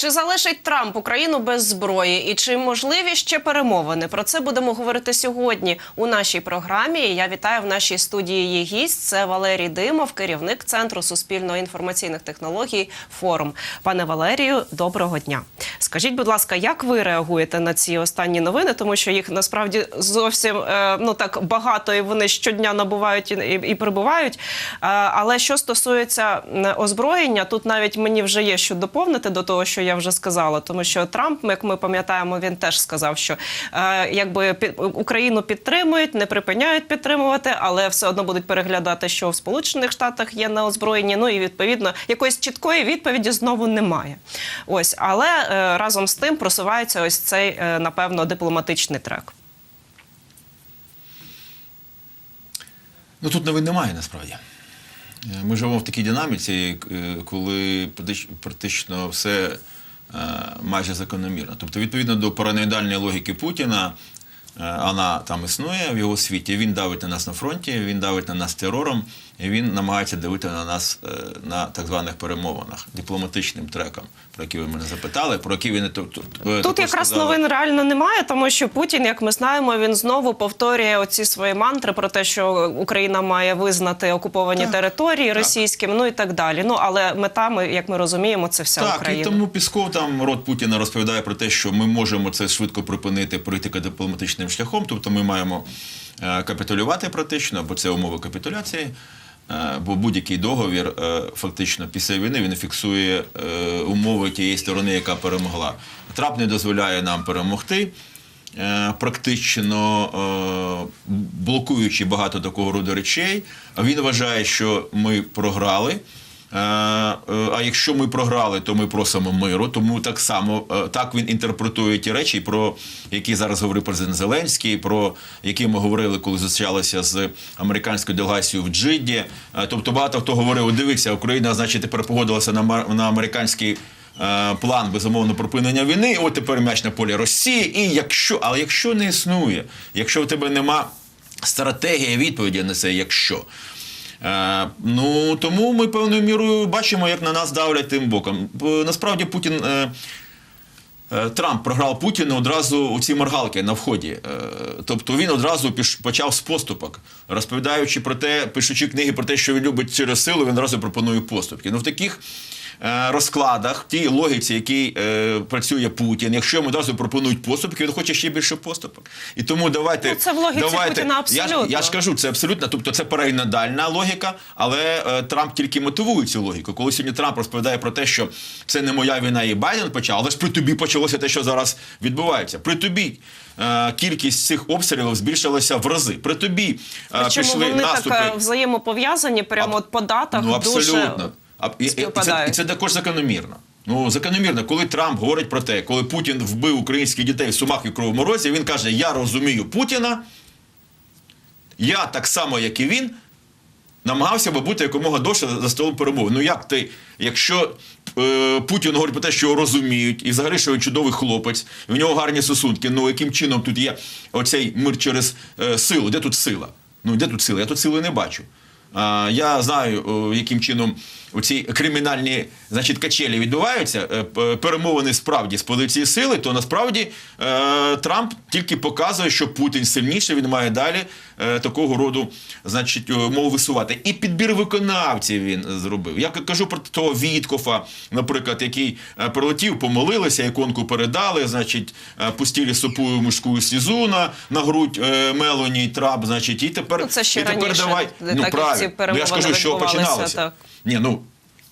Чи залишить Трамп Україну без зброї? І чи можливі ще перемовини? Про це будемо говорити сьогодні у нашій програмі. Я вітаю в нашій студії її гість. Це Валерій Димов, керівник центру суспільно-інформаційних технологій Форум. Пане Валерію, доброго дня. Скажіть, будь ласка, як ви реагуєте на ці останні новини? Тому що їх насправді зовсім е, ну так багато, і вони щодня набувають і, і, і прибувають. Е, але що стосується озброєння, тут навіть мені вже є що доповнити до того, що я вже сказала. Тому що Трамп, як ми пам'ятаємо, він теж сказав, що е, якби під, Україну підтримують, не припиняють підтримувати, але все одно будуть переглядати, що в Сполучених Штатах є на озброєнні. Ну і відповідно якоїсь чіткої відповіді знову немає. Ось, але е, разом з тим просувається ось цей е, напевно дипломатичний трек. Ну тут новин немає насправді. Е, Ми живемо в такій динаміці, е, коли практично все майже закономірно. Тобто, відповідно до параноїдальної логіки Путіна, е, вона там існує в його світі. Він давить на нас на фронті, він давить на нас терором, і він намагається давити на нас е, на так званих перемовинах, дипломатичним треком, про які ви мене запитали, про які то- то- е, Тут якраз сказали. новин реально немає, тому що Путін, як ми знаємо, він знову повторює оці свої мантри про те, що Україна має визнати окуповані Так, території так. ну і так далі. Ну але мета, ми, як ми розуміємо, це вся Так, Україна. і тому Пісков там рот Путіна розповідає про те, що ми можемо це швидко припинити політико дипломатичним шляхом. Тобто ми маємо е, капітулювати практично, бо це умови капітуляції. Е, Бо будь-який договір е, фактично після війни він фіксує е, умови тієї сторони, яка перемогла. Трап не дозволяє нам перемогти. Практично блокуючи багато такого роду речей, А він вважає, що ми програли. Е, е, А якщо ми програли, то ми просимо миру. Тому так само е, так він інтерпретує ті речі, про які зараз говорив президент Зеленський, про які ми говорили, коли зустрічалися з американською делегацією в Джидді. Е, Тобто багато хто говорив: дивися, Україна, значить, тепер погодилася на на американський. План безумовно припинення війни, от тепер м'яч на полі Росії. І якщо, але якщо не існує, якщо в тебе нема стратегії відповіді на це, якщо ну тому ми певною мірою бачимо, як на нас давлять тим боком. Насправді Путін. Е, е, Трамп програв Путіну одразу у ці моргалки на вході. Е, Тобто він одразу почав з поступок, розповідаючи про те, пишучи книги про те, що він любить через силу, він одразу пропонує поступки. Ну в таких е, розкладах, в тій логіці, якій е, працює Путін, якщо йому одразу пропонують поступки, він хоче ще більше поступок. І тому давайте Ну, це в логіці давайте, Путіна Я, абсолютно. я ж кажу, це абсолютно, тобто це параноїдальна логіка, але е, Трамп тільки мотивує цю логіку. Коли сьогодні Трамп розповідає про те, що це не моя війна, і Байден почав, але ж при тобі почалося те, що зараз відбувається. При тобі е, кількість цих обстрілів збільшилася в рази. При тобі е, Причому пішли вони наступи. так е, взаємопов'язані, прямо А- от по датах Ну, абсолютно. А, і, і, і, це, і це також закономірно. Ну, закономірно, коли Трамп говорить про те, коли Путін вбив українських дітей в Сумах і Кривому Розі, він каже: Я розумію Путіна, я так само, як і він, намагався би бути якомога довше за столом перемови. Ну як ти, якщо е, Путін говорить про те, що його розуміють, і взагалі, що він чудовий хлопець, і в нього гарні стосунки, ну яким чином тут є оцей мир через е, силу? Де тут сила? Ну де тут сила? Я тут сили не бачу. Я знаю, яким чином оці кримінальні значить, качелі відбуваються, е, перемовини справді з позиції сили, то насправді е, Трамп тільки показує, що Путін сильніший, він має далі е, такого роду значить, е, мову висувати. І підбір виконавців він зробив. Я кажу про того Віткофа, наприклад, який е, прилетів, помолилися, іконку передали, значить, е, пустили сопую мужську слізу на, на грудь е, Мелоні Трап, значить, і тепер, Ну, це ще і тепер раніше, давай. ну, як ці. Ну, я ж кажу, що починалося. так. Ні, ну.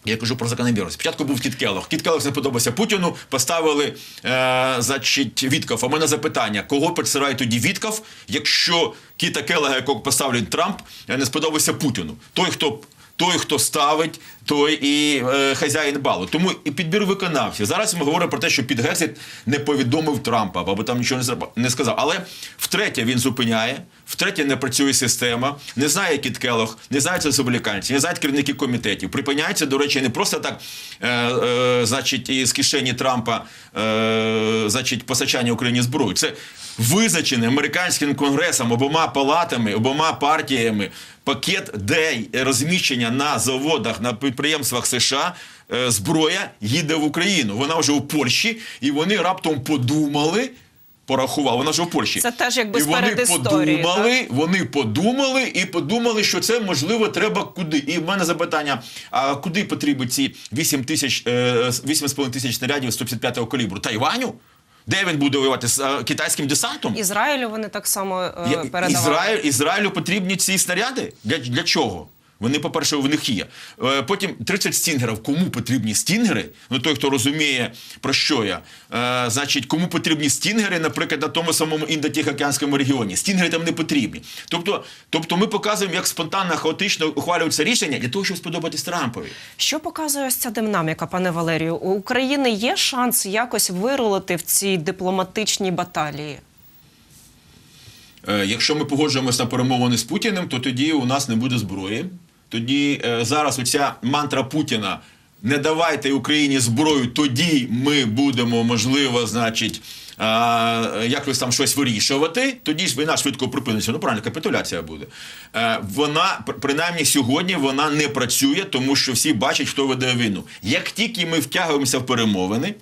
Я кажу про закономірність. Спочатку був Кіт Келлог. Кіт Келлог не подобався Путіну, поставили е, значить, Вітков. А в мене запитання, кого підсирає тоді Вітков, якщо Кіта Келлога, якого поставлять Трамп, е, не сподобався Путіну? Той, хто той, хто ставить, той і е, хазяїн балу. Тому і підбір виконавців. Зараз ми говоримо про те, що Підгерсіт не повідомив Трампа, або там нічого не сказав. Але втретє він зупиняє, Втретє, не працює система, не знає Кіт Келох, не знають республіканці, не знають керівники комітетів. Припиняється, до речі, не просто так, е, е, значить, із кишені Трампа, е, значить, постачання Україні зброї. Це визначений американським конгресом, обома палатами, обома партіями пакет, де розміщення на заводах, на підприємствах США. е, Зброя їде в Україну. Вона вже у Польщі, і вони раптом подумали. Порахував, вона ж у Польщі. Це теж якби і вони подумали, вони подумали і подумали, що це можливо треба куди. І в мене запитання: а куди потрібні ці 8 тисяч е, 8,5 тисяч снарядів 155-го калібру? Тайваню? Де він буде воювати з е, китайським десантом? Ізраїлю вони так само е, передавали. Ізраїль, Ізраїлю потрібні ці снаряди? Для, для чого? Вони, по-перше, в них є. Е, Потім 30 стінгерів. Кому потрібні стінгери? Ну той, хто розуміє, про що я. Е, значить, кому потрібні стінгери, наприклад, на тому самому індотихоокеанському регіоні. Стінгери там не потрібні. Тобто, тобто ми показуємо, як спонтанно, хаотично ухвалюються рішення для того, щоб сподобатись Трампові. Що показує ось ця динаміка, пане Валерію? У України є шанс якось вирулити в цій дипломатичній баталії? Е, Якщо ми погоджуємося на перемовини з Путіним, то тоді у нас не буде зброї. Тоді е, зараз оця мантра Путіна. Не давайте Україні зброю, тоді ми будемо, можливо, значить, а, якось там щось вирішувати. Тоді ж війна швидко припиниться. Ну, правильно, капітуляція буде. Е, вона, принаймні, сьогодні вона не працює, тому що всі бачать, хто веде війну. Як тільки ми втягуємося в перемовини,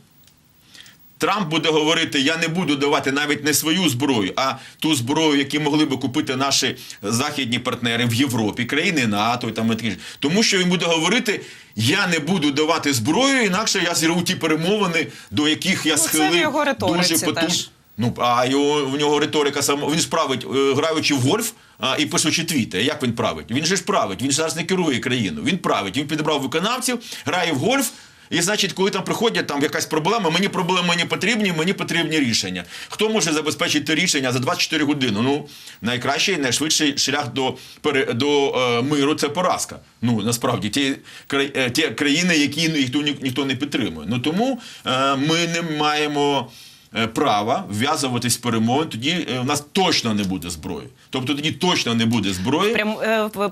Трамп буде говорити: я не буду давати навіть не свою зброю, а ту зброю, яку могли би купити наші західні партнери в Європі, країни НАТО і там і. Тому що він буде говорити: я не буду давати зброю, інакше я зірву ті перемовини, до яких я Ну, це в схилив його риториці дуже потужно. Ну а його в нього риторика сама. Він ж править, е, граючи в гольф а, і пишучи твіти. Як він править? Він же ж править. Він зараз не керує країну. Він править. Він підібрав виконавців, грає в гольф. І значить, коли там приходять там якась проблема, мені проблеми не потрібні, мені потрібні рішення. Хто може забезпечити рішення за 24 години? Ну найкращий, найшвидший шлях до до е, миру це поразка. Ну насправді ті, е, ті країни, які ніхто ні- ніхто не підтримує. Ну тому е, ми не маємо е, права вв'язуватись в перемовини, тоді е, у нас точно не буде зброї. Тобто тоді точно не буде зброї. Прям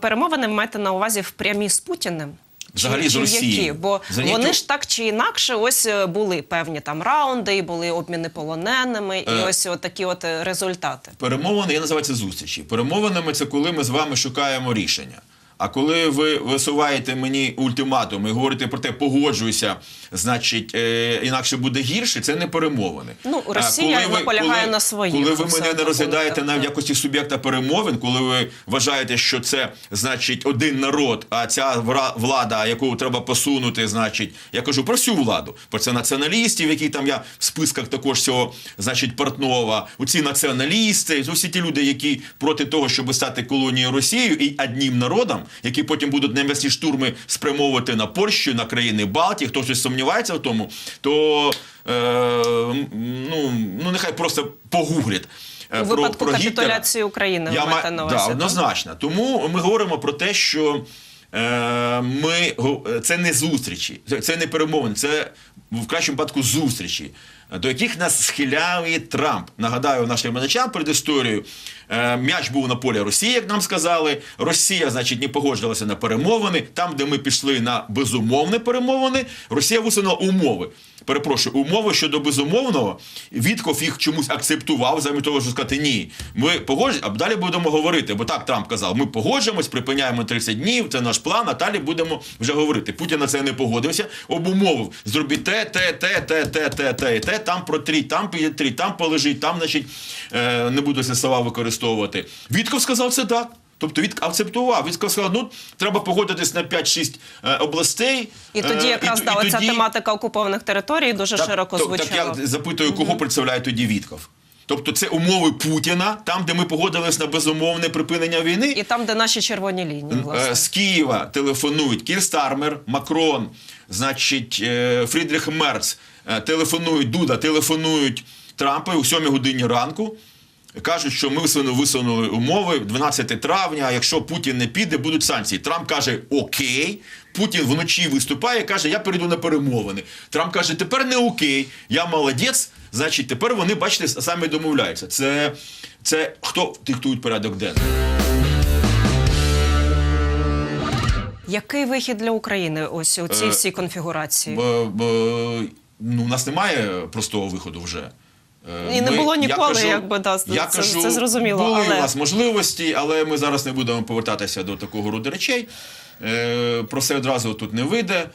перемовини ви маєте на увазі в прямі з Путіним? Взагалі з Росії, які? Бо Заняття- вони ж так чи інакше, ось е, були певні там раунди, і були обміни полоненими, і Е. ось такі от е, результати. Перемовини я називаю це зустрічі. Перемовинами це коли ми з вами шукаємо рішення. А коли ви висуваєте мені ультиматум і говорите про те, погоджуйся, значить, е, інакше буде гірше, це не перемовини. Ну, Росія коли ви- наполягає коли- на своєму, Коли ви мене не розглядаєте навіть якості суб'єкта перемовин, коли ви вважаєте, що це значить один народ, а ця влада, яку треба посунути, значить, я кажу про всю владу, про це націоналістів, які там я в списках також цього, значить, Портнова, оці націоналісти, усі ті люди, які проти того, щоб стати колонією Росією і одним народом, які потім будуть немесні штурми спрямовувати на Польщу, на країни Балтії, хто щось сумнівається в тому, то е, ну, ну нехай просто погуглять. е, У випадку капітуляції України Я маєте на увазі, да, так? однозначно. Тому ми говоримо про те, що е, ми, це не зустрічі, це- це не перемовини, це в кращому випадку зустрічі, до яких нас схиляє Трамп. Нагадаю нашим глядачам перед історією. Е, м'яч був на полі Росії, як нам сказали. Росія, значить, не погоджувалася на перемовини. Там, де ми пішли на безумовні перемовини, Росія висунула умови. Перепрошую, умови щодо безумовного. Вітков їх чомусь акцептував, замість того, щоб сказати ні. Ми погоджуємо, а далі будемо говорити. Бо так Трамп казав: ми погоджуємось, припиняємо 30 днів, це наш план, а далі будемо вже говорити. Путін на це не погодився, обумовив. Зробіть те, те, те, те, те, те, те, і те, там протріть, там підтріть, там полежить, там, значить, е, не буду ці слова використовувати. Вітков сказав це так. Тобто він акцептував. Він сказав, ну треба погодитись на 5-6 е, областей. І тоді Е, якраз і оця тоді- тематика окупованих територій дуже так, широко звучала. Так я запитую, кого представляє тоді Вітков? Тобто це умови Путіна, там, де ми погодились на безумовне припинення війни. І там, де наші червоні лінії, власне. Е, З Києва телефонують Кір Стармер, Макрон, значить, е, Фрідріх Мерц, е, телефонують Дуда, телефонують Трампу у 7 годині ранку. Кажуть, що ми висунули, умови 12 травня. а Якщо Путін не піде, будуть санкції. Трамп каже: Окей. Путін вночі виступає, каже, я перейду на перемовини. Трамп каже, тепер не окей, я молодець. Значить, тепер вони, бачите, самі домовляються. Це, це хто диктує порядок денний? Який вихід для України ось у цій Е, всій конфігурації? Б, б, ну, у нас немає простого виходу вже. Е, І не було я ніколи, якби, да, це- це зрозуміло, Були але- у нас можливості, але ми зараз не будемо повертатися до такого роду речей. Е, про це одразу тут не вийде.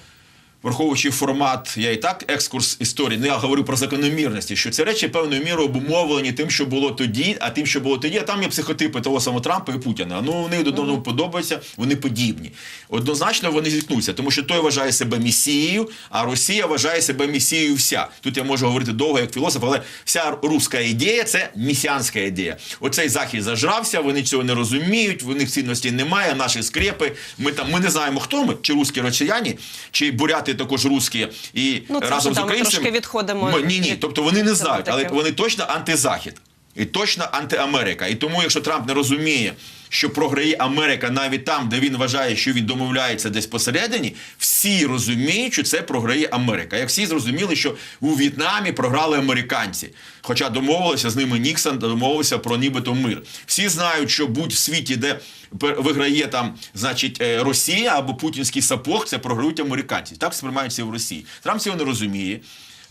Враховуючи формат, я і так екскурс історії. Ну я говорю про закономірності, що ці речі певною мірою обумовлені тим, що було тоді, а тим, що було тоді, а там є психотипи того самого Трампа і Путіна. Ну вони до одного подобаються, вони подібні. Однозначно вони зіткнуться, тому що той вважає себе місією, а Росія вважає себе місією вся. Тут я можу говорити довго як філософ, але вся руська ідея це місіанська ідея. Оцей захід зажрався, вони цього не розуміють, в них цінності немає, наші скрепи. Ми там ми не знаємо, хто ми, чи русські росіяни, чи буряти також русські і Ну, це разом з українцями. трошки відходимо ні, ні, тобто вони не знають, але вони точно антизахід. І точно антиамерика. І тому, якщо Трамп не розуміє, що програє Америка навіть там, де він вважає, що він домовляється десь посередині, всі розуміють, що це програє Америка. Як всі зрозуміли, що у В'єтнамі програли американці. Хоча домовилися з ними Ніксон, домовився про нібито мир. Всі знають, що будь в світі, де виграє там, значить, е, Росія або путінський сапог, це програють американці. Так сприймаються в Росії. Трамп цього не розуміє.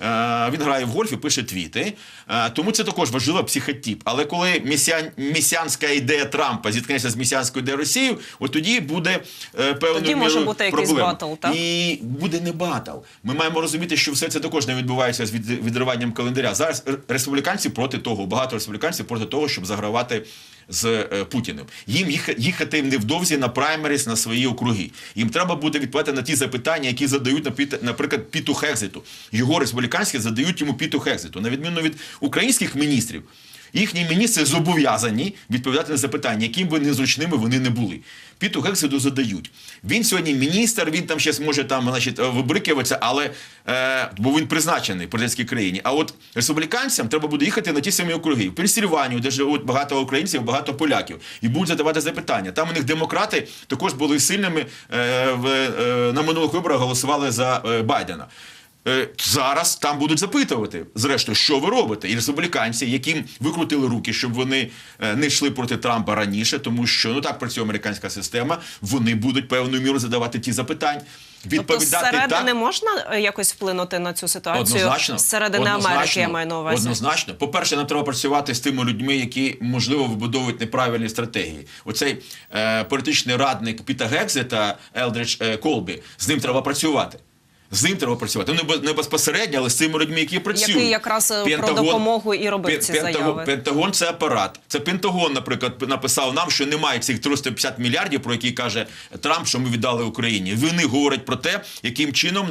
Е, Він грає в гольф і пише твіти, Е, тому це також важливий психотип. Але коли місіан, місіанська ідея Трампа зіткнеться з місіанською ідеєю Росії, от тоді буде е, певною Тоді може бути якийсь батл, так? І буде не батл. Ми маємо розуміти, що все це також не відбувається з від- відриванням календаря. Зараз республіканці проти того, багато республіканців проти того, щоб загравати з е, Путіним. Їм їхати невдовзі на праймеріс на свої округи. Їм треба буде відповідати на ті запитання, які задають наприклад Піту Хекзиту. Його республіканські задають йому Піту Хекзиту, на відміну від українських міністрів. Їхні міністри зобов'язані відповідати на запитання, яким би незручними вони не були. Піту Гексиду задають. Він сьогодні міністр, він там ще зможе там, значить, вибрикуватися, але е, бо він призначений в президентській країні. А от республіканцям треба буде їхати на ті самі округи. В Пенсільванію, де живуть багато українців, багато поляків, і будуть задавати запитання. Там у них демократи також були сильними е, в, е, на минулих виборах голосували за е, Байдена. Е, Зараз там будуть запитувати, зрештою, що ви робите? І республіканці, яким викрутили руки, щоб вони е, не йшли проти Трампа раніше, тому що ну так працює американська система. Вони будуть певною мірою задавати ті запитання. Тобто Відповідати зсередини так, можна е, якось вплинути на цю ситуацію? Однозначно. Зсередини Однозначно. Америки я маю на увазі. Однозначно. По-перше, нам треба працювати з тими людьми, які, можливо, вибудовують неправильні стратегії. Оцей е, політичний радник Піта Гекзета, Елдридж е, Колбі, з ним треба працювати. З ним треба працювати. Ну, не без- не безпосередньо, але з цими людьми, які працюють. Який якраз, е, про допомогу і робив ці Пентагон, заяви. Пентагон це апарат. Це Пентагон, наприклад, написав нам, що немає цих 350 мільярдів, про які каже Трамп, що ми віддали Україні. Вони говорять про те, яким чином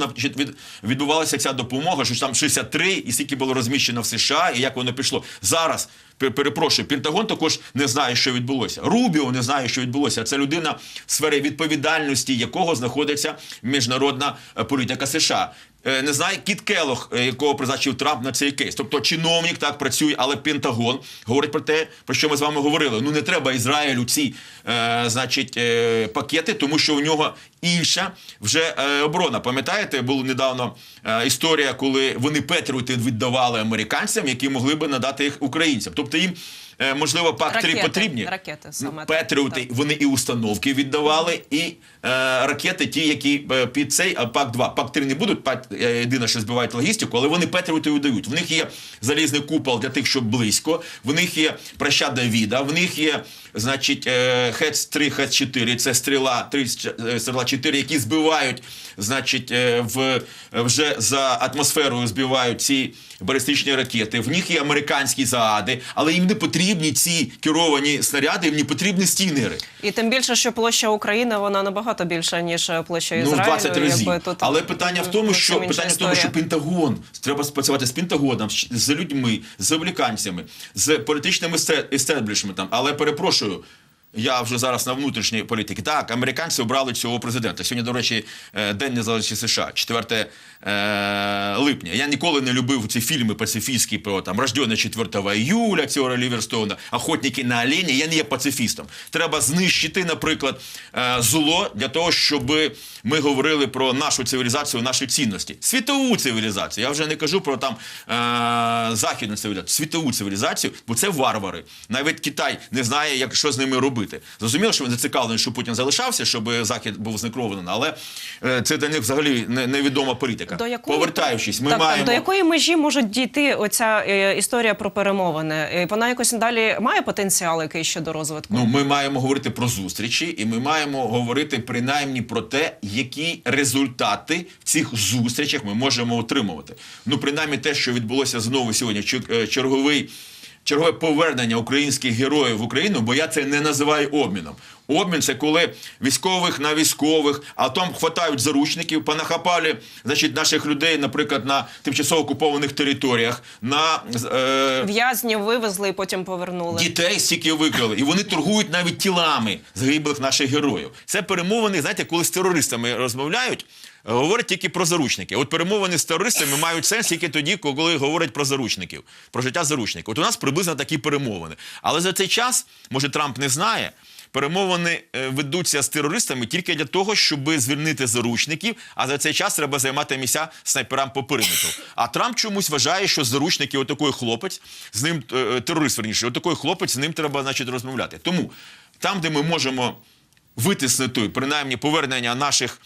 відбувалася ця допомога, що там 63, і скільки було розміщено в США, і як воно пішло. Зараз перепрошую, Пентагон також не знає, що відбулося. Рубіо не знає, що відбулося. Це людина в сфері відповідальності, якого знаходиться міжнародна е, політика США. Е, Не знає Кіт Келох, е, якого призначив Трамп на цей кейс. Тобто чиновник так працює, але Пентагон говорить про те, про що ми з вами говорили. Ну не треба Ізраїлю ці е, значить, е, пакети, тому що у нього інша вже е, оборона. Пам'ятаєте, була недавно е, історія, коли вони Петріоти віддавали американцям, які могли би надати їх українцям. Тобто їм. Е, Можливо, пак 3 потрібні. ракети саме Петріоти, вони і установки віддавали, і е, ракети, ті, які е, під цей а пак 2 пак 3 не будуть. Пак е, єдине, що збивають логістику, але вони Петріоти видають. В них є залізний купол для тих, що близько. В них є проща Давіда, в них є, значить, Хец 3, Хец 4, це стріла 3, е, стріла 4, які збивають, значить, е, в вже за атмосферою збивають ці балістичні ракети. В них є американські заади, але їм не потрібні ці керовані снаряди, їм не потрібні стінери. І тим більше, що площа України вона набагато більша ніж е, площа Ну, Ізраїлю. в 20 разів. якби тут Але питання в тому, що питання в тому, що історія. Пентагон треба спрацювати з Пентагоном, з- людьми, з американцями, з політичним есте- естеблішментом. Але перепрошую. isso Я вже зараз на внутрішній політиці. Так, американці обрали цього президента. Сьогодні, до речі, е, День Незалежності США, 4 е, липня. Я ніколи не любив ці фільми пацифістські про там рождене 4 іюля, цього Ліверстоуна, охотники на оленя. Я не є пацифістом. Треба знищити, наприклад, е, зло для того, щоб ми говорили про нашу цивілізацію, наші цінності. Світову цивілізацію. Я вже не кажу про там західну цивілізацію, світову цивілізацію, бо це варвари. Навіть Китай не знає, як що з ними робити. Зрозуміло, що він зацікавлений, щоб Путін залишався, щоб захід був знекровлений, але е, це для них взагалі невідома політика. До якої Повертаючись, ми так, маємо до якої межі може дійти оця е, історія про перемовини? Е, Вона якось далі має потенціал який щодо розвитку? Ну, ми маємо говорити про зустрічі, і ми маємо говорити принаймні про те, які результати в цих зустрічах ми можемо отримувати. Ну, принаймні, те, що відбулося знову сьогодні, черговий. Чергове повернення українських героїв в Україну, бо я це не називаю обміном. Обмін це коли військових на військових, а там хватають заручників, понахапали значить, наших людей, наприклад, на тимчасово окупованих територіях, на е, В'язнів вивезли і потім повернули. Дітей стільки викрали, і вони торгують навіть тілами загиблих наших героїв. Це перемовини, знаєте, коли з терористами розмовляють, е, говорять тільки про заручники. От перемовини з терористами мають сенс тільки тоді, коли говорять про заручників, про життя заручників. От у нас приблизно такі перемовини. Але за цей час, може, Трамп не знає. Перемовини е, ведуться з терористами тільки для того, щоб звільнити заручників, а за цей час треба займати місця снайперам по периметру. А Трамп чомусь вважає, що заручники отакий хлопець, з ним е, терорист верніше, отакий хлопець, з ним треба, значить, розмовляти. Тому там, де ми можемо витиснути, принаймні, повернення наших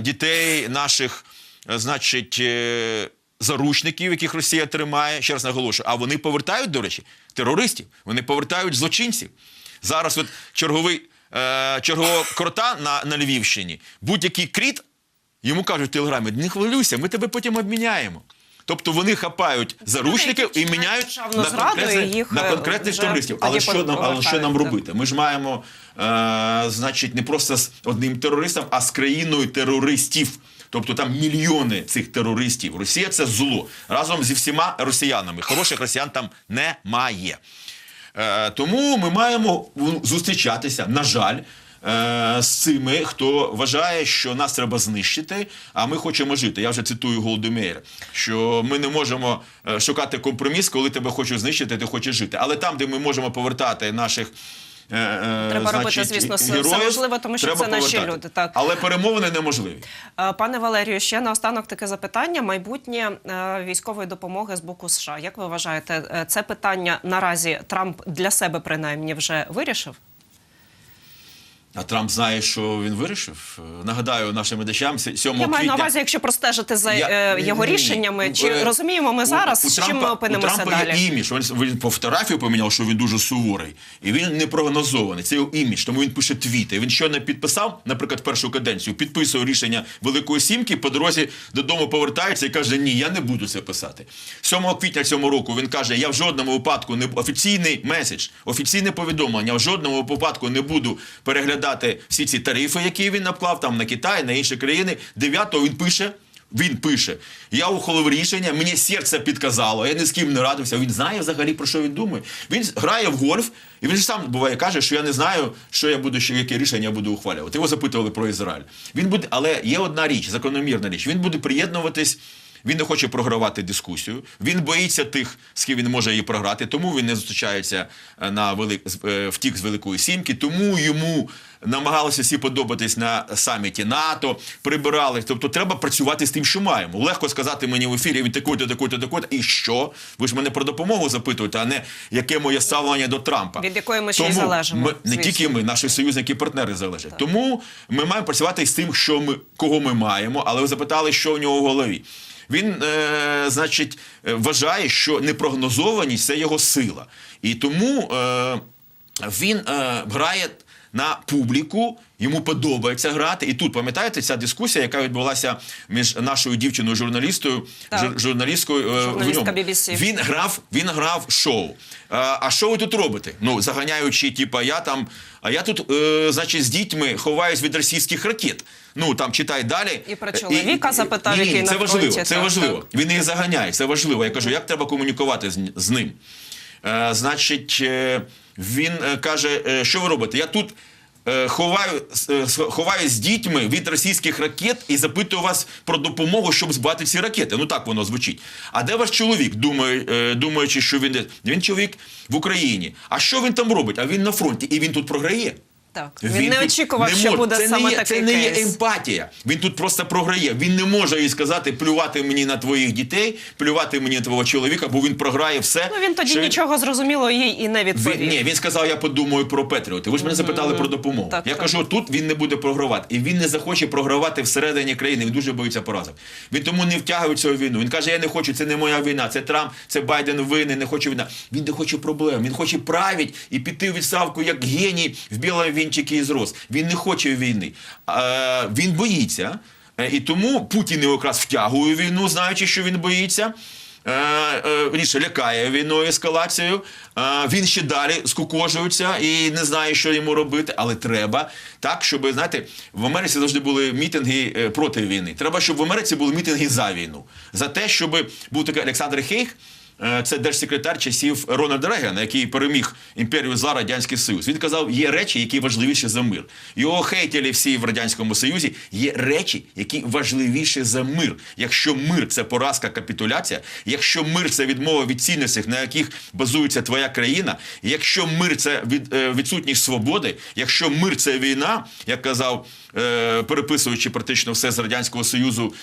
дітей, наших, е, значить. Е, заручників, яких Росія тримає, ще раз наголошую, а вони повертають, до речі, терористів, вони повертають злочинців. Зараз от черговий, е, чергового крота на, на Львівщині, будь-який кріт, йому кажуть в телеграмі, не хвилюйся, ми тебе потім обміняємо. Тобто вони хапають заручників і міняють на, конкретних- на е, конкретних терористів. Але що нам, але що нам робити? Ми ж маємо, е, значить, не просто з одним терористом, а з країною терористів. Тобто там мільйони цих терористів. Росія це зло разом зі всіма росіянами. Хороших росіян там немає. Е, тому ми маємо зустрічатися, на жаль. Е, З цими, хто вважає, що нас треба знищити, а ми хочемо жити. Я вже цитую Голдемейр, що ми не можемо е, шукати компроміс, коли тебе хочуть знищити, ти хочеш жити. Але там, де ми можемо повертати наших е, Треба робити, звісно, все- героїв, все можливе, тому що це наші повертати. люди, так. Але перемовини неможливі. Пане Валерію, ще наостанок таке запитання: майбутнє військової допомоги з боку США. Як ви вважаєте, це питання наразі Трамп для себе принаймні вже вирішив? А Трамп знає, що він вирішив. Е, Нагадаю нашим глядачам, 7 Я квітня... маю на увазі, якщо простежити за Я- е, його рішеннями, чи Е, розуміємо ми зараз, у з чим Трампа- ми опинимося у Трампа далі? є імідж. Він, він по фотографію поміняв, що він дуже суворий. І він не прогнозований. Це його імідж, тому він пише твіти. Він щойно підписав, наприклад, першу каденцію, підписує рішення Великої Сімки, по дорозі додому повертається і каже: Ні, я не буду це писати. 7 квітня цього року він каже: Я в жодному випадку не офіційний меседж, офіційне повідомлення. В жодному випадку не буду переглядати всі ці тарифи, які він наклав там на Китай, на інші країни. 9-го він пише. Він пише: я ухвалив рішення, мені серце підказало, я ні з ким не радився. Він знає взагалі про що він думає. Він грає в гольф, і він ж сам буває каже, що я не знаю, що я буду, що яке рішення я буду ухвалювати. Його запитували про Ізраїль. Він буде, але є одна річ, закономірна річ. Він буде приєднуватись. Він не хоче програвати дискусію. Він боїться тих, з ким він може її програти. Тому він не зустрічається е, на велик... е, втік з Великої Сімки. Тому йому намагалися всі подобатись на саміті НАТО, прибирали. Тобто треба працювати з тим, що маємо. Легко сказати мені в ефірі він такий-то, такий-то, такий-то. І що? Ви ж мене про допомогу запитуєте, а не яке моє ставлення до Трампа. Від якої ми ще й залежимо, Ми, не тільки ми, наші союзники і партнери залежать. Тому ми маємо працювати з тим, що ми, кого ми маємо, але ви запитали, що в нього в голові. Він, е, значить, вважає, що непрогнозованість це його сила. І тому е, він е, грає на публіку, йому подобається грати. І тут, пам'ятаєте, ця дискусія, яка відбулася між нашою дівчиною журналістою, жур- журналісткою е, Журналістка. BBC. Він грав, він грав шоу. А, а що ви тут робите? Ну, заганяючи, типа, я там, а я тут, е, значить, з дітьми ховаюсь від російських ракет. Ну там читай далі. І про чоловіка запитав, Ні, який це на важливо. фронті, Це так, важливо. так. Він її заганяє. Це важливо. Я кажу, як треба комунікувати з, з ним. Е, значить, е, Він е, каже, е, що ви робите? Я тут. Е, Ховаю, е, ховаю з дітьми від російських ракет і запитую вас про допомогу, щоб збати ці ракети. Ну так воно звучить. А де ваш чоловік, думає, е, думаючи, що він він чоловік в Україні? А що він там робить? А він на фронті, і він тут програє. Так, він, не очікував, не що буде це саме не є, такий Це не є емпатія. Він тут просто програє. Він не може їй сказати плювати мені на твоїх дітей, плювати мені на твого чоловіка, бо він програє все. Ну він тоді що нічого зрозуміло їй і не відповів. Він, ні, він сказав, я подумаю про Петріоти. Ви ж мене запитали про допомогу. Так, я так. кажу, тут він не буде програвати. І він не захоче програвати всередині країни. Він дуже боїться поразок. Він тому не втягує цю війну. Він каже, я не хочу, це не моя війна, це Трамп, це Байден винен, не хочу війна. Він не хоче проблем. Він хоче править і піти в відставку як геній в білому вінчики із роз. Він не хоче війни. Він боїться. Е, І тому Путін його якраз втягує війну, знаючи, що він боїться. Е, е, Ріше лякає війною ескалацією. Він ще далі скукожується і не знає, що йому робити, але треба так, щоб знаєте, в Америці завжди були мітинги проти війни. Треба, щоб в Америці були мітинги за війну, за те, щоб був такий Олександр Хейх. Е, Це держсекретар часів Рональда Регана, який переміг імперію зла Радянський Союз. Він казав, є речі, які важливіші за мир. Його хейтили всі в Радянському Союзі. Є речі, які важливіші за мир. Якщо мир це поразка, капітуляція, якщо мир це відмова від цінностей, на яких базується твоя країна, якщо мир це від, е, відсутність свободи, якщо мир це війна, як казав, е, переписуючи практично все з Радянського Союзу.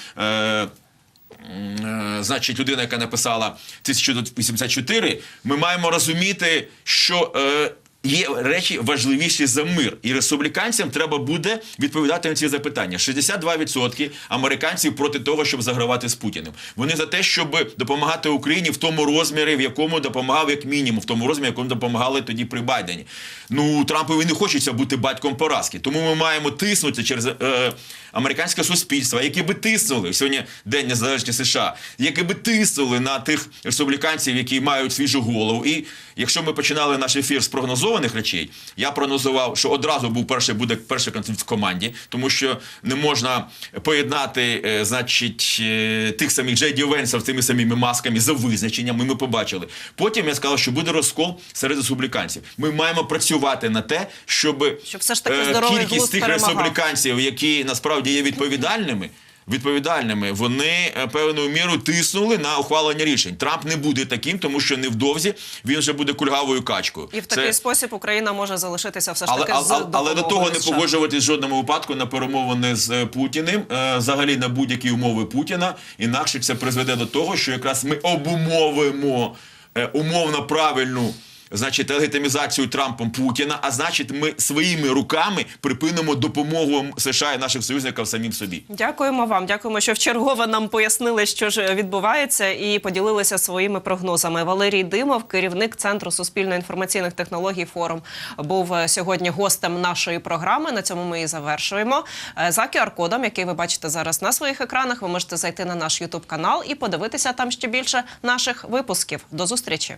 Е, Значить, людина, яка написала 1984, ми маємо розуміти, що е, є речі важливіші за мир. І республіканцям треба буде відповідати на ці запитання. 62% американців проти того, щоб загравати з Путіним. Вони за те, щоб допомагати Україні в тому розмірі, в якому допомагав як мінімум, в тому розмірі, в якому допомагали тоді при Байдені. Ну Трампові не хочеться бути батьком поразки. Тому ми маємо тиснути через е, американське суспільство, які би тиснули сьогодні День Незалежності США, які би тиснули на тих республіканців, які мають свіжу голову. І якщо ми починали наш ефір з прогнозованих речей, я прогнозував, що одразу був перший буде перший конфлікт в команді, тому що не можна поєднати, е, значить, е, тих самих Джейді Венсів з тими самими масками за визначенням. Ми побачили. Потім я сказав, що буде розкол серед республіканців. Ми маємо працювати на те, щоб, Щоб все ж таки е, кількість тих республіканців, які насправді є відповідальними. Відповідальними вони е, певною мірою тиснули на ухвалення рішень. Трамп не буде таким, тому що невдовзі він вже буде кульгавою качкою. І в такий Це- спосіб Україна може залишитися все ж таки але, з але, але до того не погоджуватись в жодному випадку на перемовини з е, Путіним, е, взагалі на будь-які умови Путіна. Інакше це призведе до того, що якраз ми обумовимо умовно правильну. Значить, легітимізацію Трампом Путіна, а значить, ми своїми руками припинимо допомогу США і наших союзників самим собі. Дякуємо вам. Дякуємо, що вчергове нам пояснили, що ж відбувається, і поділилися своїми прогнозами. Валерій Димов, керівник центру суспільно-інформаційних технологій форум, був сьогодні гостем нашої програми. На цьому ми і завершуємо. Е, За QR-кодом, який ви бачите зараз на своїх екранах, ви можете зайти на наш Ютуб канал і подивитися там ще більше наших випусків. До зустрічі.